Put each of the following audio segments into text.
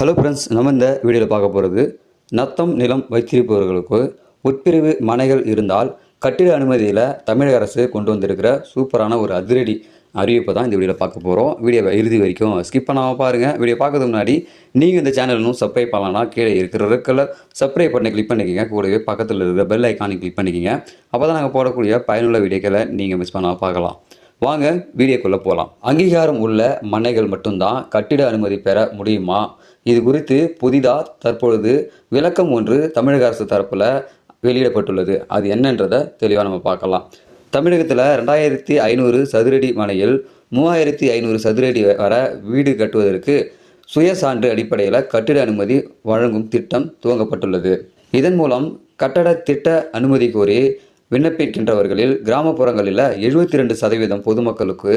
Hello friends நம்ம இந்த வீடியோவில் பார்க்க போகிறது நத்தம் நிலம் வைத்திருப்பவர்களுக்கு உட்பிரிவு மனைகள் இருந்தால் கட்டிட அனுமதியில் தமிழக அரசு கொண்டு வந்திருக்கிற சூப்பரான ஒரு அதிரடி அறிவிப்பை தான் இந்த வீடியோவில் பார்க்க போகிறோம் வீடியோவை இறுதி வரைக்கும் ஸ்கிப் பண்ணாமல் பாருங்கள் வீடியோ பார்க்கறதுக்கு முன்னாடி நீங்கள் இந்த சேனல் இன்னும் சப்ஸ்கிரைப் பண்ணலாம்னா கீழே இருக்கிற ரெட் கலர் சப்ஸ்கிரைப் பண்ணி கிளிக் பண்ணிக்கங்க. கூடவே பக்கத்தில் இருக்கிற பெல் ஐக்கானை கிளிக் பண்ணிக்கங்க. அப்போ தான் நாங்கள் போடக்கூடிய பயனுள்ள வீடியோக்களை நீங்கள் மிஸ் பண்ணாமல் பார்க்கலாம். வாங்க வீடியோக்குள்ளே போகலாம் அங்கீகாரம் உள்ள மனைகள் மட்டும்தான் கட்டிட அனுமதி பெற முடியுமா? இது குறித்து புதிதாக தற்பொழுது விளக்கம் ஒன்று தமிழக அரசு தரப்பில் வெளியிடப்பட்டுள்ளது. அது என்னன்றதை தெளிவாக நம்ம பார்க்கலாம். தமிழகத்தில் ரெண்டாயிரத்தி ஐநூறு சதுரடி மனையில் மூவாயிரத்தி ஐநூறு சதுரடி வர வீடு கட்டுவதற்கு சுயசான்று அடிப்படையில் கட்டிட அனுமதி வழங்கும் திட்டம் துவங்கப்பட்டுள்ளது. இதன் மூலம் கட்டட திட்ட அனுமதி கோரி விண்ணப்பிக்கின்றவர்களில் கிராமப்புறங்களில் எழுபத்தி ரெண்டு சதவீதம் பொதுமக்களுக்கு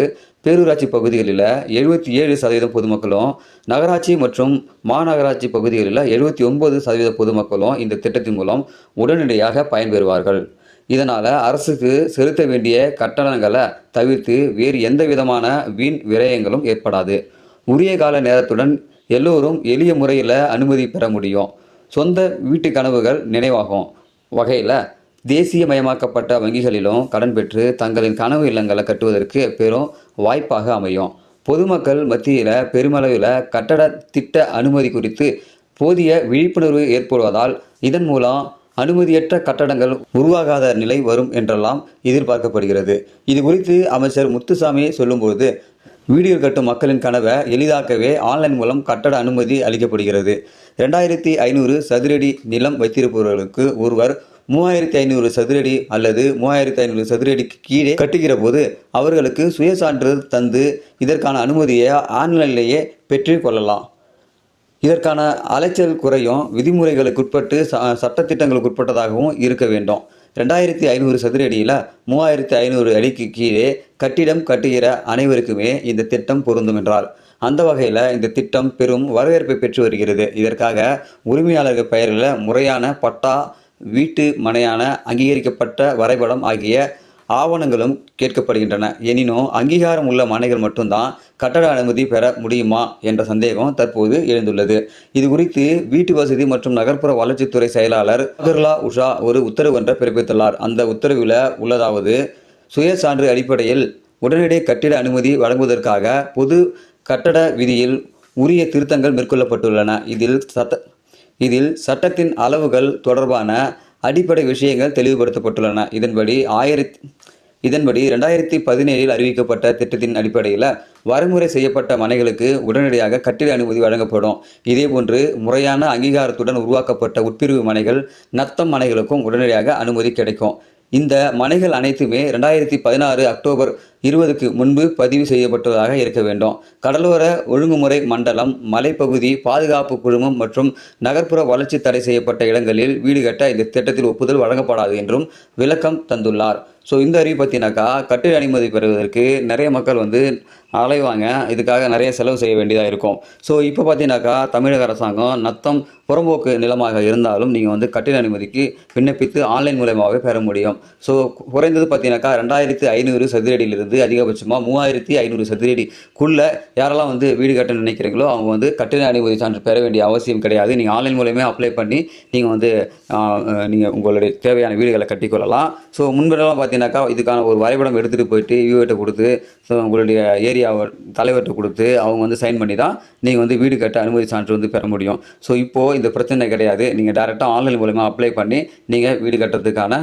பேரூராட்சி பகுதிகளில் எழுபத்தி ஏழு சதவீதம் பொதுமக்களும் நகராட்சி மற்றும் மாநகராட்சி பகுதிகளில் எழுபத்தி ஒன்பது சதவீத பொதுமக்களும் இந்த திட்டத்தின் மூலம் உடனடியாக பயன்பெறுவார்கள். இதனால் அரசுக்கு செலுத்த வேண்டிய கட்டணங்களை தவிர்த்து வேறு எந்த விதமான வீண் விரயங்களும் ஏற்படாது. உரிய கால நேரத்துடன் எல்லோரும் எளிய முறையில் அனுமதி பெற முடியும். சொந்த வீட்டு கனவுகள் நினைவாகும் வகையில் தேசியமயமாக்கப்பட்ட வங்கிகளிலும் கடன் பெற்று தங்களின் கனவு இல்லங்களை கட்டுவதற்கு பெரும் வாய்ப்பாக அமையும். பொதுமக்கள் மத்தியில் பெருமளவில் கட்டட திட்ட அனுமதி குறித்து போதிய விழிப்புணர்வு ஏற்படுவதால் இதன் மூலம் அனுமதியற்ற கட்டடங்கள் உருவாகாத நிலை வரும் என்றெல்லாம் எதிர்பார்க்கப்படுகிறது. இது குறித்து அமைச்சர் முத்துசாமி சொல்லும்போது வீடியோ கட்டும் மக்களின் கனவை எளிதாக்கவே ஆன்லைன் மூலம் கட்டட அனுமதி அளிக்கப்படுகிறது. ரெண்டாயிரத்தி ஐநூறு சதுரடி நிலம் வைத்திருப்பவர்களுக்கு ஒருவர் மூவாயிரத்தி ஐநூறு சதுரடி அல்லது மூவாயிரத்தி ஐநூறு சதுரடிக்கு கீழே கட்டுகிற போது அவர்களுக்கு சுயசான்றிதழ் தந்து இதற்கான அனுமதியை ஆன்லைனிலேயே பெற்று கொள்ளலாம். இதற்கான அலைச்சல் குறையும் விதிமுறைகளுக்குட்பட்டு ச சட்டத்திட்டங்களுக்கு உட்பட்டதாகவும் இருக்க வேண்டும். ரெண்டாயிரத்தி ஐநூறு சதுர அடியில் மூவாயிரத்தி ஐநூறு அடிக்கு கீழே கட்டிடம் கட்டுகிற அனைவருக்குமே இந்த திட்டம் பொருந்தும் என்றால் அந்த வகையில் இந்த திட்டம் பெரும் வரவேற்பை பெற்று வருகிறது. இதற்காக உரிமையாளர்கள் பெயரில் முறையான பட்டா வீட்டு மனையான அங்கீகரிக்கப்பட்ட வரைபடம் ஆகிய ஆவணங்களும் கேட்கப்படுகின்றன. எனினும் அங்கீகாரம் உள்ள மனைகள் மட்டும்தான் கட்டட அனுமதி பெற முடியுமா என்ற சந்தேகம் தற்போது எழுந்துள்ளது. இது குறித்து வீட்டு வசதி மற்றும் நகர்ப்புற வளர்ச்சித்துறை செயலாளர் அகர்லா உஷா ஒரு உத்தரவு ஒன்றை பிறப்பித்துள்ளார். அந்த உத்தரவில் உள்ளதாவது சுய சான்று அடிப்படையில் உடனடி கட்டிட அனுமதி வழங்குவதற்காக பொது கட்டட விதியில் உரிய திருத்தங்கள் மேற்கொள்ளப்பட்டுள்ளன. இதில் சட்ட இதில் சட்டத்தின் அளவுகள் தொடர்பான அடிப்படை விஷயங்கள் தெளிவுபடுத்தப்பட்டுள்ளன. இதன்படி ஆயிரத்தி இதன்படி ரெண்டாயிரத்தி பதினேழில் அறிவிக்கப்பட்ட திட்டத்தின் அடிப்படையில் வரைமுறை செய்யப்பட்ட மனைகளுக்கு உடனடியாக கட்டிட அனுமதி வழங்கப்படும். இதேபோன்று முறையான அங்கீகாரத்துடன் உருவாக்கப்பட்ட உட்பிரிவு மனைகள் நத்தம் மனைகளுக்கும் உடனடியாக அனுமதி கிடைக்கும். இந்த மனைகள் அனைத்துமே ரெண்டாயிரத்தி பதினாறு அக்டோபர் இருபதுக்கு முன்பு பதிவு செய்யப்பட்டதாக இருக்க வேண்டும். கடலோர ஒழுங்குமுறை மண்டலம் மலைப்பகுதி பாதுகாப்பு குழுமம் மற்றும் நகர்ப்புற வளர்ச்சி தடை செய்யப்பட்ட இடங்களில் வீடு கட்ட இந்த திட்டத்தில் ஒப்புதல் வழங்கப்படாது என்றும் விளக்கம் தந்துள்ளார். ஸோ இந்த அறிவு பற்றினாக்கா கட்டிட அனுமதி பெறுவதற்கு நிறைய மக்கள் வந்து அலைவாங்க. இதுக்காக நிறைய செலவு செய்ய வேண்டியதாக இருக்கும். ஸோ இப்போ பார்த்தீங்கன்னாக்கா தமிழக அரசாங்கம் நத்தம் புறம்போக்கு நிலமாக இருந்தாலும் நீங்கள் வந்து கட்டிட அனுமதிக்கு விண்ணப்பித்து ஆன்லைன் மூலமாகவே பெற முடியும். ஸோ குறைந்தது பார்த்தீங்கன்னாக்கா ரெண்டாயிரத்தி ஐநூறு சதுரடியிலிருந்து அதிகபட்சமாக மூவாயிரத்தி ஐநூறு சதுரடிக்குள்ளே யாரெல்லாம் வந்து வீடு கட்ட நினைக்கிறீங்களோ அவங்க வந்து கட்டிட அனுமதி சான்று பெற வேண்டிய அவசியம் கிடையாது. நீங்கள் ஆன்லைன் மூலயமே அப்ளை பண்ணி நீங்கள் வந்து நீங்கள் உங்களுடைய தேவையான வீடுகளை கட்டிக்கொள்ளலாம். ஸோ முன்பெல்லாம் பார்த்தீங்கன்னாக்கா இதுக்கான ஒரு வரைபடம் எடுத்துகிட்டு போயிட்டு யூஏட்ட கொடுத்து ஸோ உங்களுடைய ஏரியாவை தலைவர்கிட்ட கொடுத்து அவங்க வந்து சைன் பண்ணி தான் நீங்கள் வந்து வீடு கட்ட அனுமதி சான்று வந்து பெற முடியும். ஸோ இப்போது இந்த பிரச்சனை கிடையாது. நீங்கள் டேரெக்டாக ஆன்லைன் மூலமாக அப்ளை பண்ணி நீங்கள் வீடு கட்டுறதுக்கான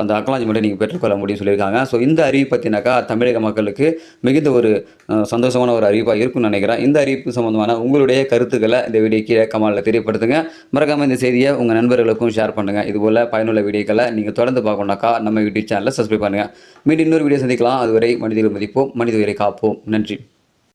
அந்த அக்கலாஞ்சிமெண்ட்டை நீங்கள் பெற்றுக்கொள்ள முடியும் சொல்லியிருக்காங்க. ஸோ இந்த அறிவு பார்த்தீங்கன்னாக்கா தமிழக மக்களுக்கு மிகுந்த ஒரு சந்தோஷமான ஒரு அறிவிப்பாக இருக்கும்னு நினைக்கிறேன். இந்த அறிவிப்பு சம்மந்தமான உங்களுடைய கருத்துக்களை இந்த வீடியோ கீழே கமாலில் தெரியப்படுத்துங்க. மறக்காமல் இந்த செய்தியை உங்கள் நண்பர்களுக்கும் ஷேர் பண்ணுங்கள் இதுபோல் பயனுள்ள வீடியோக்களை நீங்கள் தொடர்ந்து பார்க்கணுனாக்கா நம்ம யூடியூப் சேனலை சப்ஸ்கிரைப் பண்ணுங்கள் மீண்டும் இன்னொரு வீடியோ சந்திக்கலாம். அதுவரை மனிதர்கள் மதிப்போம் மனித உயிரை காப்போம். நன்றி.